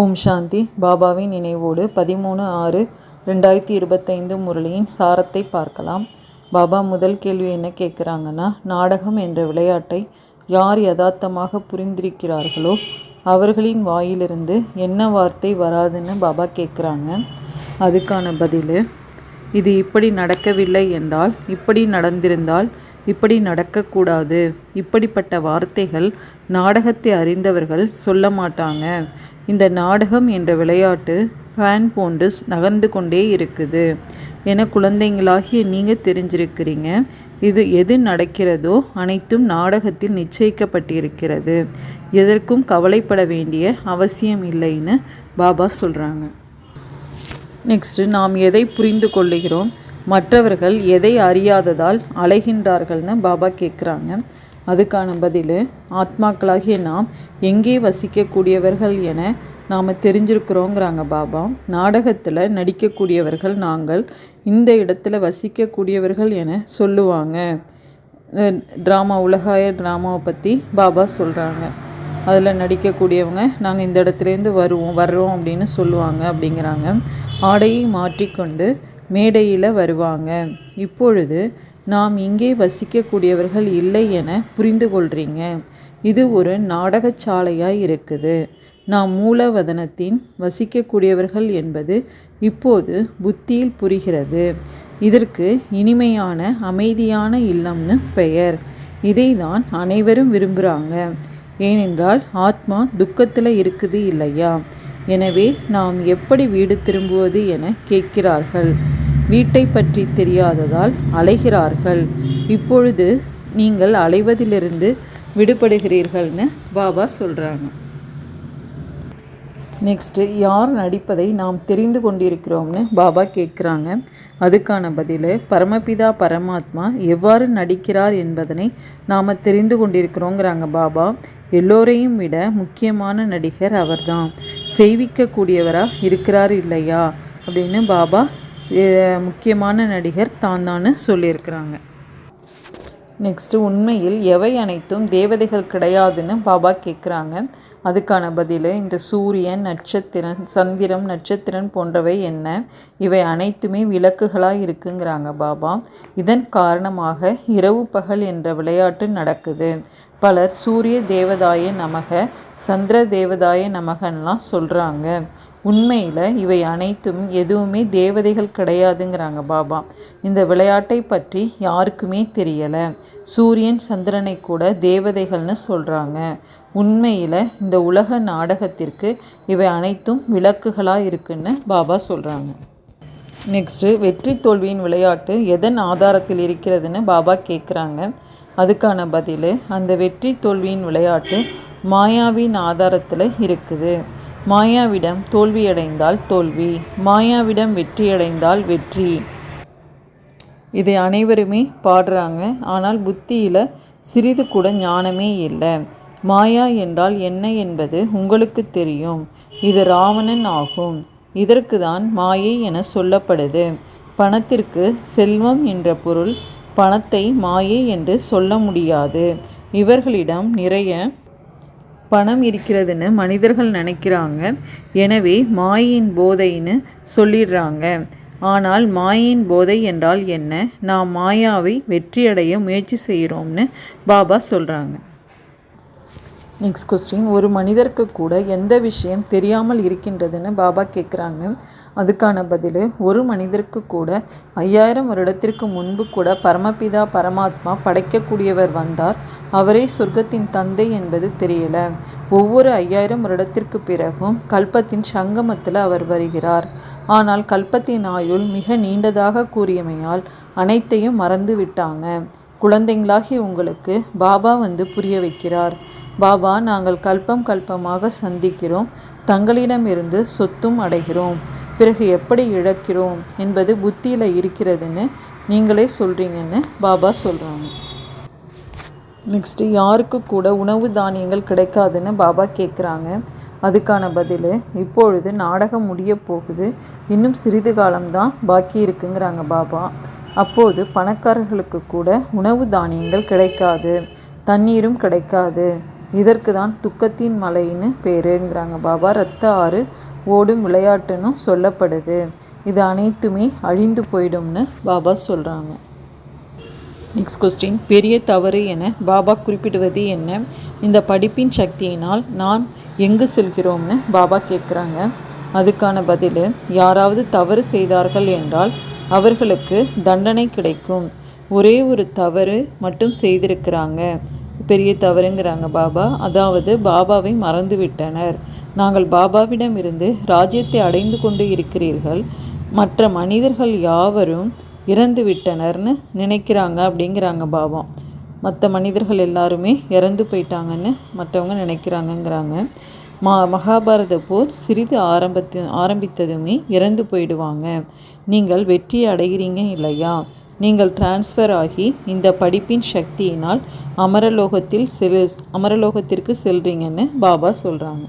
ஓம் சாந்தி. பாபாவின் நினைவோடு பதிமூணு ஆறு ரெண்டாயிரத்தி இருபத்தைந்து முரளியின் சாரத்தை பார்க்கலாம். பாபா முதல் கேள்வி என்ன கேட்குறாங்கன்னா நாடகம் என்ற விளையாட்டை யார் யதார்த்தமாக புரிந்திருக்கிறார்களோ அவர்களின் வாயிலிருந்து என்ன வார்த்தை வராதுன்னு பாபா கேட்குறாங்க. அதுக்கான பதில் இது இப்படி நடக்கவில்லை என்றால் இப்படி நடந்திருந்தால் இப்படி நடக்கக்கூடாது. இப்படிப்பட்ட வார்த்தைகள் நாடகத்தை அறிந்தவர்கள் சொல்ல மாட்டாங்க. இந்த நாடகம் என்ற விளையாட்டு ஃபேன் போன்று நகர்ந்து கொண்டே இருக்குது. என குழந்தைங்களாகிய நீங்கள் தெரிஞ்சிருக்கிறீங்க. இது எது நடக்கிறதோ அனைத்தும் நாடகத்தில் நிச்சயிக்கப்பட்டிருக்கிறது. எதற்கும் கவலைப்பட வேண்டிய அவசியம் இல்லைன்னு பாபா சொல்கிறாங்க நெக்ஸ்ட்டு நாம் எதை புரிந்து கொள்ளுகிறோம்? மற்றவர்கள் எதை அறியாததால் அலைகின்றார்கள்னு பாபா கேட்குறாங்க அதுக்கான பதில் ஆத்மாக்களாகிய நாம் எங்கே வசிக்கக்கூடியவர்கள் என நாம் தெரிஞ்சிருக்கிறோங்கிறாங்க பாபா. நாடகத்தில் நடிக்கக்கூடியவர்கள் நாங்கள் இந்த இடத்துல வசிக்கக்கூடியவர்கள் என சொல்லுவாங்க. ட்ராமா உலகாய ட்ராமாவை பற்றி பாபா சொல்கிறாங்க அதில் நடிக்கக்கூடியவங்க நாங்கள் இந்த இடத்துலேருந்து வருவோம் வர்றோம் அப்படின்னு சொல்லுவாங்க அப்படிங்கிறாங்க. ஆடையை மாற்றிக்கொண்டு மேடையில் வருவாங்க. இப்பொழுது நாம் இங்கே வசிக்கக்கூடியவர்கள் இல்லை என புரிந்து கொள்கிறீங்க இது ஒரு நாடகச்சாலையாய் இருக்குது. நாம் மூலவதனத்தின் வசிக்கக்கூடியவர்கள் என்பது இப்போது புத்தியில் புரிகிறது. இதற்கு இனிமையான அமைதியான இல்லம்னு பெயர். இதை தான் அனைவரும் விரும்புகிறாங்க ஏனென்றால் ஆத்மா துக்கத்தில் இருக்குது இல்லையா? எனவே நாம் எப்படி வீடு திரும்புவது என கேட்கிறார்கள். வீட்டை பற்றி தெரியாததால் அலைகிறார்கள். இப்பொழுது நீங்கள் அலைவதிலிருந்து விடுபடுகிறீர்கள்னு பாபா சொல்கிறாங்க நெக்ஸ்ட்டு யார் நடிப்பதை நாம் தெரிந்து கொண்டிருக்கிறோம்னு பாபா கேட்குறாங்க. அதுக்கான பதில் பரமபிதா பரமாத்மா எவ்வாறு நடிக்கிறார் என்பதனை நாம் தெரிந்து கொண்டிருக்கிறோங்கிறாங்க பாபா. எல்லோரையும் விட முக்கியமான நடிகர் அவர்தான். செய்விக்கக்கூடியவராக இருக்கிறார் இல்லையா? அப்படின்னு பாபா முக்கியமான நடிகர் தான் தான் சொல்லியிருக்கிறாங்க. நெக்ஸ்ட்டு உண்மையில் எவை அனைத்தும் தேவதைகள் கிடையாதுன்னு பாபா கேட்குறாங்க. அதுக்கான பதில் இந்த சூரியன் நட்சத்திரன் சந்திரம் நட்சத்திரன் போன்றவை என்ன? இவை அனைத்துமே விளக்குகளாக இருக்குங்கிறாங்க பாபா. இதன் காரணமாக இரவு பகல் என்ற விளையாட்டு நடக்குது. பலர் சூரிய தேவதாய நமக சந்திர தேவதாய நமகன்லாம் சொல்கிறாங்க உண்மையில் இவை அனைத்தும் எதுவுமே தேவதைகள் கிடையாதுங்கிறாங்க பாபா. இந்த விளையாட்டை பற்றி யாருக்குமே தெரியலை. சூரியன் சந்திரனை கூட தேவதைகள்னு சொல்கிறாங்க உண்மையில் இந்த உலக நாடகத்திற்கு இவை அனைத்தும் விளக்குகளாக இருக்குன்னு பாபா சொல்கிறாங்க நெக்ஸ்ட்டு வெற்றி தோல்வியின் விளையாட்டு எதன் ஆதாரத்தில் இருக்கிறதுன்னு பாபா கேட்குறாங்க அதுக்கான பதில் அந்த வெற்றி தோல்வியின் விளையாட்டு மாயாவின் ஆதாரத்தில் இருக்குது. மாயாவிடம் தோல்வியடைந்தால் தோல்வி மாயாவிடம் வெற்றியடைந்தால் வெற்றி. இதை அனைவருமே பாடுறாங்க. ஆனால் புத்தியில் சிறிது கூட ஞானமே இல்லை. மாயா என்றால் என்ன என்பது உங்களுக்கு தெரியும். இது ராவணன் ஆகும். இதற்கு தான் மாயை என சொல்லப்படுது. பணத்திற்கு செல்வம் என்ற பொருள் பணத்தை மாயை என்று சொல்ல முடியாது. இவர்களிடம் நிறைய பணம் இருக்கிறதுன்னு மனிதர்கள் நினைக்கிறாங்க. எனவே மாயின் போதைன்னு சொல்லிடுறாங்க. ஆனால் மாயின் போதை என்றால் என்ன? நாம் மாயாவை வெற்றியடைய முயற்சி செய்கிறோம்னு பாபா சொல்கிறாங்க நெக்ஸ்ட் கொஸ்டின் ஒரு மனிதருக்கு கூட எந்த விஷயம் தெரியாமல் இருக்கின்றதுன்னு பாபா கேட்குறாங்க அதுக்கான பதில் ஒரு மனிதருக்கு கூட ஐயாயிரம் வருடத்திற்கு முன்பு கூட பரமபிதா பரமாத்மா படைக்கக்கூடியவர் வந்தார். அவரே சொர்க்கத்தின் தந்தை என்பது தெரியல. ஒவ்வொரு ஐயாயிரம் வருடத்திற்கு பிறகும் கல்பத்தின் சங்கமத்தில் அவர் வருகிறார். ஆனால் கல்பத்தின் ஆயுள் மிக நீண்டதாக கூறியமையால் அனைத்தையும் மறந்து விட்டாங்க. குழந்தைங்களாகி உங்களுக்கு பாபா வந்து புரிய வைக்கிறார். பாபா நாங்கள் கல்பம் கல்பமாக சந்திக்கிறோம். தங்களிடமிருந்து சொத்தும் அடைகிறோம். பிறகு எப்படி இழக்கிறோம் என்பது புத்தியில் இருக்கிறதுன்னு நீங்களே சொல்கிறீங்கன்னு பாபா சொல்கிறாங்க நெக்ஸ்ட்டு யாருக்கு கூட உணவு தானியங்கள் கிடைக்காதுன்னு பாபா கேட்குறாங்க அதுக்கான பதில் இப்பொழுது நாடகம் முடிய போகுது. இன்னும் சிறிது காலம்தான் பாக்கி இருக்குங்கிறாங்க பாபா. அப்போது பணக்காரர்களுக்கு கூட உணவு தானியங்கள் கிடைக்காது. தண்ணீரும் கிடைக்காது. இதற்கு தான் துக்கத்தின் மலைன்னு பேருங்கிறாங்க பாபா. ரத்த ஆறு ஓடும் விளையாட்டுன்னு சொல்லப்படுது. இது அனைத்துமே அழிந்து போயிடும்னு பாபா சொல்கிறாங்க நெக்ஸ்ட் கொஸ்டின் பெரிய தவறு என பாபா குறிப்பிடுவது என்ன? இந்த படிப்பின் சக்தியினால் நான் எங்கு செல்கிறோம்னு பாபா கேட்குறாங்க. அதுக்கான பதில் யாராவது தவறு செய்தார்கள் என்றால் அவர்களுக்கு தண்டனை கிடைக்கும். ஒரே ஒரு தவறு மட்டும் செய்திருக்கிறாங்க. பெரிய தவறுங்கிறாங்க பாபா. அதாவது பாபாவை மறந்து விட்டனர் நாங்கள் பாபாவிடம் இருந்து ராஜ்யத்தை அடைந்து கொண்டு இருக்கிறீர்கள். மற்ற மனிதர்கள் யாவரும் இறந்து விட்டனர்னு நினைக்கிறாங்க அப்படிங்கிறாங்க பாபா. மற்ற மனிதர்கள் எல்லாருமே இறந்து போயிட்டாங்கன்னு மற்றவங்க நினைக்கிறாங்கங்கிறாங்க. மா மகாபாரத போர் சிறிது ஆரம்பத்து ஆரம்பித்ததுமே இறந்து போயிடுவாங்க. நீங்கள் வெற்றி அடைகிறீங்க இல்லையா? நீங்கள் டிரான்ஸ்ஃபர் ஆகி இந்த படிப்பின் சக்தியினால் அமரலோகத்தில் செல் அமரலோகத்திற்கு செல்றீங்கன்னு பாபா சொல்கிறாங்க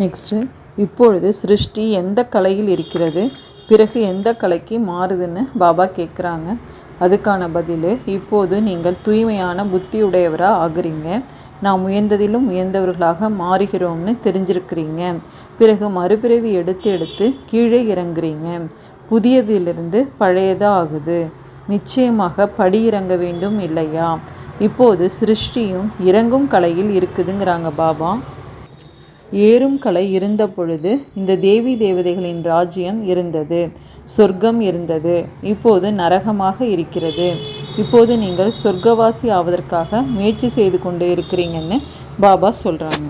நெக்ஸ்ட்டு இப்பொழுது சிருஷ்டி எந்த கலையில் இருக்கிறது? பிறகு எந்த கலைக்கு மாறுதுன்னு பாபா கேட்குறாங்க அதுக்கான பதில் இப்போது நீங்கள் தூய்மையான புத்தியுடையவராக ஆகுறீங்க. நாம் உயர்ந்ததிலும் உயர்ந்தவர்களாக மாறுகிறோம்னு தெரிஞ்சிருக்கிறீங்க. பிறகு மறுபிறவி எடுத்து எடுத்து கீழே இறங்குறீங்க. புதியதிலிருந்து பழையதாகுது. நிச்சயமாக படி இறங்க வேண்டும் இல்லையா? இப்போது சிருஷ்டியும் இறங்கும் கலையில் இருக்குதுங்கிறாங்க பாபா. ஏறும் கலை இருந்த பொழுது இந்த தேவி தேவதைகளின் ராஜ்யம் இருந்தது. சொர்க்கம் இருந்தது. இப்போது நரகமாக இருக்கிறது. இப்போது நீங்கள் சொர்க்கவாசி ஆவதற்காக முயற்சி செய்து கொண்டு இருக்கிறீங்கன்னு பாபா சொல்கிறாங்க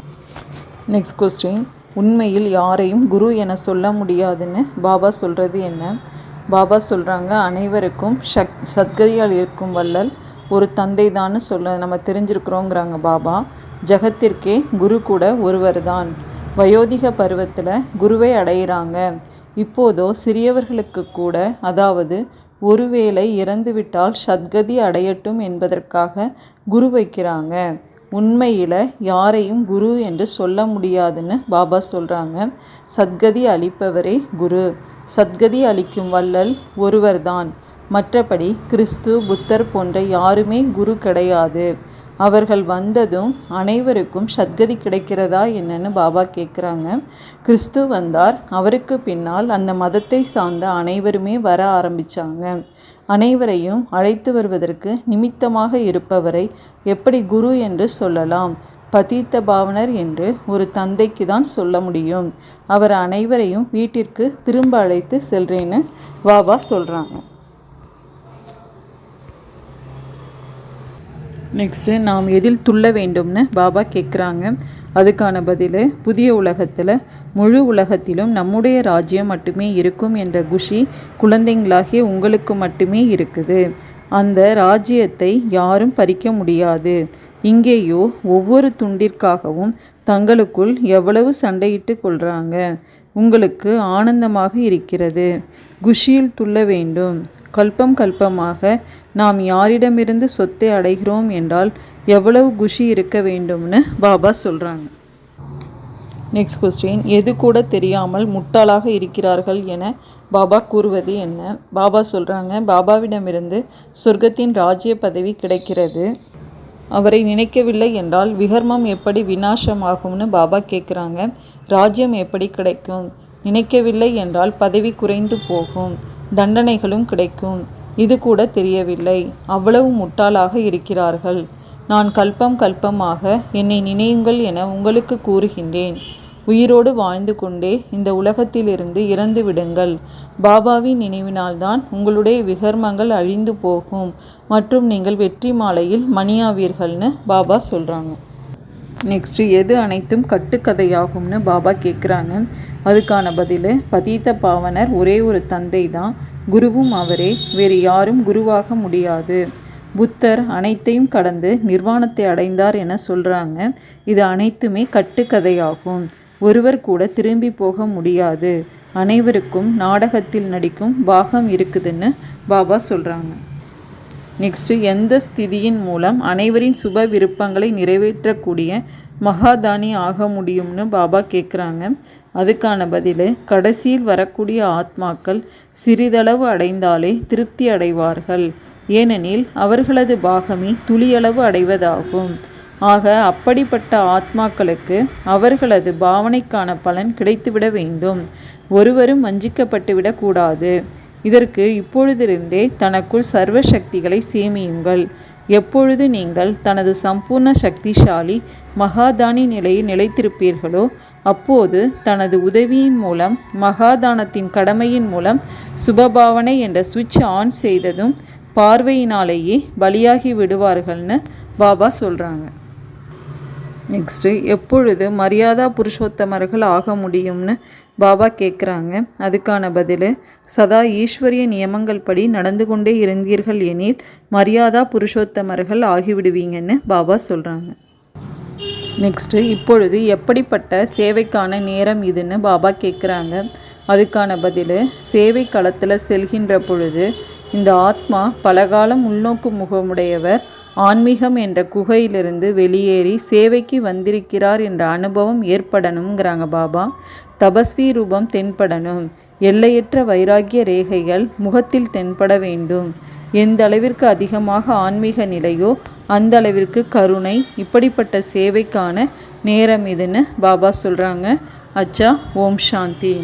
நெக்ஸ்ட் கொஸ்டின் உண்மையில் யாரையும் குரு என சொல்ல முடியாதுன்னு பாபா சொல்கிறது என்ன? பாபா சொல்கிறாங்க அனைவருக்கும் சக் சத்கதியால் இருக்கும் வள்ளல் ஒரு தந்தை தான் சொல்ல நம்ம தெரிஞ்சிருக்கிறோங்கிறாங்க பாபா. ஜகத்திற்கே குரு கூட ஒருவர் தான் வயோதிக பருவத்தில் குருவை அடையிறாங்க. இப்போதோ சிறியவர்களுக்கு கூட அதாவது ஒருவேளை இறந்துவிட்டால் சத்கதி அடையட்டும் என்பதற்காக குரு வைக்கிறாங்க. உண்மையில் யாரையும் குரு என்று சொல்ல முடியாதுன்னு பாபா சொல்கிறாங்க சத்கதி அளிப்பவரே குரு. சத்கதி அளிக்கும் வள்ளல் ஒருவர்தான். மற்றபடி கிறிஸ்து புத்தர் போன்ற யாருமே குரு கிடையாது. அவர்கள் வந்ததும் அனைவருக்கும் சத்கதி கிடைக்கிறதா என்னன்னு பாபா கேட்குறாங்க கிறிஸ்து வந்தார். அவருக்கு பின்னால் அந்த மதத்தை சார்ந்த அனைவருமே வர ஆரம்பித்தாங்க அனைவரையும் அழைத்து வருவதற்கு நிமித்தமாக இருப்பவரை எப்படி குரு என்று சொல்லலாம்? பதீத்த பாவனர் என்று ஒரு தந்தைக்கு தான் சொல்ல முடியும். அவர் அனைவரையும் வீட்டிற்கு திரும்ப அழைத்து செல்றேன்னு பாபா சொல்கிறாங்க நெக்ஸ்ட்டு நாம் எதில் துள்ள வேண்டும்னு பாபா கேட்குறாங்க அதுக்கான பதில் புதிய உலகத்தில் முழு உலகத்திலும் நம்முடைய ராஜ்யம் மட்டுமே இருக்கும் என்ற குஷி குழந்தைங்களாகிய உங்களுக்கு மட்டுமே இருக்குது. அந்த ராஜ்யத்தை யாரும் பறிக்க முடியாது. இங்கேயோ ஒவ்வொரு துண்டிற்காகவும் தங்களுக்குள் எவ்வளவு சண்டையிட்டு கொள்கிறாங்க உங்களுக்கு ஆனந்தமாக இருக்கிறது. குஷியில் துள்ள வேண்டும். கல்பம் கல்பமாக நாம் யாரிடமிருந்து சொத்தை அடைகிறோம் என்றால் எவ்வளவு குஷி இருக்க வேண்டும்னு பாபா சொல்கிறாங்க நெக்ஸ்ட் கொஸ்டின் எது கூட தெரியாமல் முட்டாளாக இருக்கிறார்கள் என பாபா கூறுவது என்ன? பாபா சொல்கிறாங்க பாபாவிடமிருந்து சொர்க்கத்தின் ராஜ்ய பதவி கிடைக்கிறது. அவரை நினைக்கவில்லை என்றால் விகர்மம் எப்படி விநாசமாகும்னு பாபா கேட்குறாங்க ராஜ்யம் எப்படி கிடைக்கும்? நினைக்கவில்லை என்றால் பதவி குறைந்து போகும். தண்டனைகளும் கிடைக்கும். இது கூட தெரியவில்லை. அவ்வளவு முட்டாளாக இருக்கிறார்கள். நான் கல்பம் கல்பமாக என்னை நினையுங்கள் என உங்களுக்கு கூறுகின்றேன். உயிரோடு வாழ்ந்து கொண்டே இந்த உலகத்திலிருந்து இறந்து விடுங்கள். பாபாவின் நினைவினால்தான் உங்களுடைய விகர்மங்கள் அழிந்து போகும். மற்றும் நீங்கள் வெற்றி மாலையில் மணியாவீர்கள்னு பாபா சொல்கிறாங்க நெக்ஸ்ட்டு எது அனைத்தும் கட்டுக்கதையாகும்னு பாபா கேட்குறாங்க அதுக்கான பதில் பதீத்த பாவனர் ஒரே ஒரு தந்தை தான் குருவும் அவரே. வேறு யாரும் குருவாக முடியாது. புத்தர் அனைத்தையும் கடந்து நிர்வாணத்தை அடைந்தார் என சொல்கிறாங்க இது அனைத்துமே கட்டுக்கதையாகும். ஒருவர் கூட திரும்பி போக முடியாது. அனைவருக்கும் நாடகத்தில் நடிக்கும் பாகம் இருக்குதுன்னு பாபா சொல்கிறாங்க நெக்ஸ்ட்டு எந்த ஸ்திதியின் மூலம் அனைவரின் சுப விருப்பங்களை நிறைவேற்றக்கூடிய மகாதானி ஆக முடியும்னு பாபா கேட்குறாங்க அதுக்கான பதில் கடைசியில் வரக்கூடிய ஆத்மாக்கள் சிறிதளவு அடைந்தாலே திருப்தி அடைவார்கள். ஏனெனில் அவர்களது பாகமே துளியளவு அடைவதாகும். ஆக அப்படிப்பட்ட ஆத்மாக்களுக்கு அவர்களது பாவனைக்கான பலன் கிடைத்துவிட வேண்டும். ஒருவரும் வஞ்சிக்கப்பட்டுவிடக்கூடாது இதற்கு இப்பொழுதிருந்தே தனக்குள் சர்வ சக்திகளை சேமியுங்கள். எப்பொழுது நீங்கள் தனது சம்பூர்ண சக்திசாலி மகாதானி நிலையில் நிலைத்திருப்பீர்களோ அப்போது தனது உதவியின் மூலம் மகாதானத்தின் கடமையின் மூலம் சுபபாவனை என்ற சுவிட்ச் ஆன் செய்ததும் பார்வையினாலேயே பலியாகி விடுவார்கள்னு பாபா சொல்கிறாங்க நெக்ஸ்ட்டு எப்பொழுது மரியாதா புருஷோத்தமர்கள் ஆக முடியும்னு பாபா கேட்குறாங்க அதுக்கான பதில் சதா ஈஸ்வரிய நியமங்கள் படி நடந்து கொண்டே இருந்தீர்கள் எனில் மரியாதா புருஷோத்தமர்கள் ஆகிவிடுவீங்கன்னு பாபா சொல்கிறாங்க நெக்ஸ்ட்டு இப்பொழுது எப்படிப்பட்ட சேவைக்கான நேரம் இதுன்னு பாபா கேட்குறாங்க அதுக்கான பதில் சேவை களத்தில் செல்கின்ற பொழுது இந்த ஆத்மா பலகாலம் உள்நோக்கு முகமுடையவர் ஆன்மீகம் என்ற குகையிலிருந்து வெளியேறி சேவைக்கு வந்திருக்கிறார் என்ற அனுபவம் ஏற்படணுங்கிறாங்க பாபா. தபஸ்வி ரூபம் தென்படணும். எல்லையற்ற வைராகிய ரேகைகள் முகத்தில் தென்பட வேண்டும். எந்த அளவிற்கு அதிகமாக ஆன்மீக நிலையோ அந்த அளவிற்கு கருணை இப்படிப்பட்ட சேவைக்கான நேரம் இதுன்னு பாபா சொல்கிறாங்க அச்சா ஓம் சாந்தி.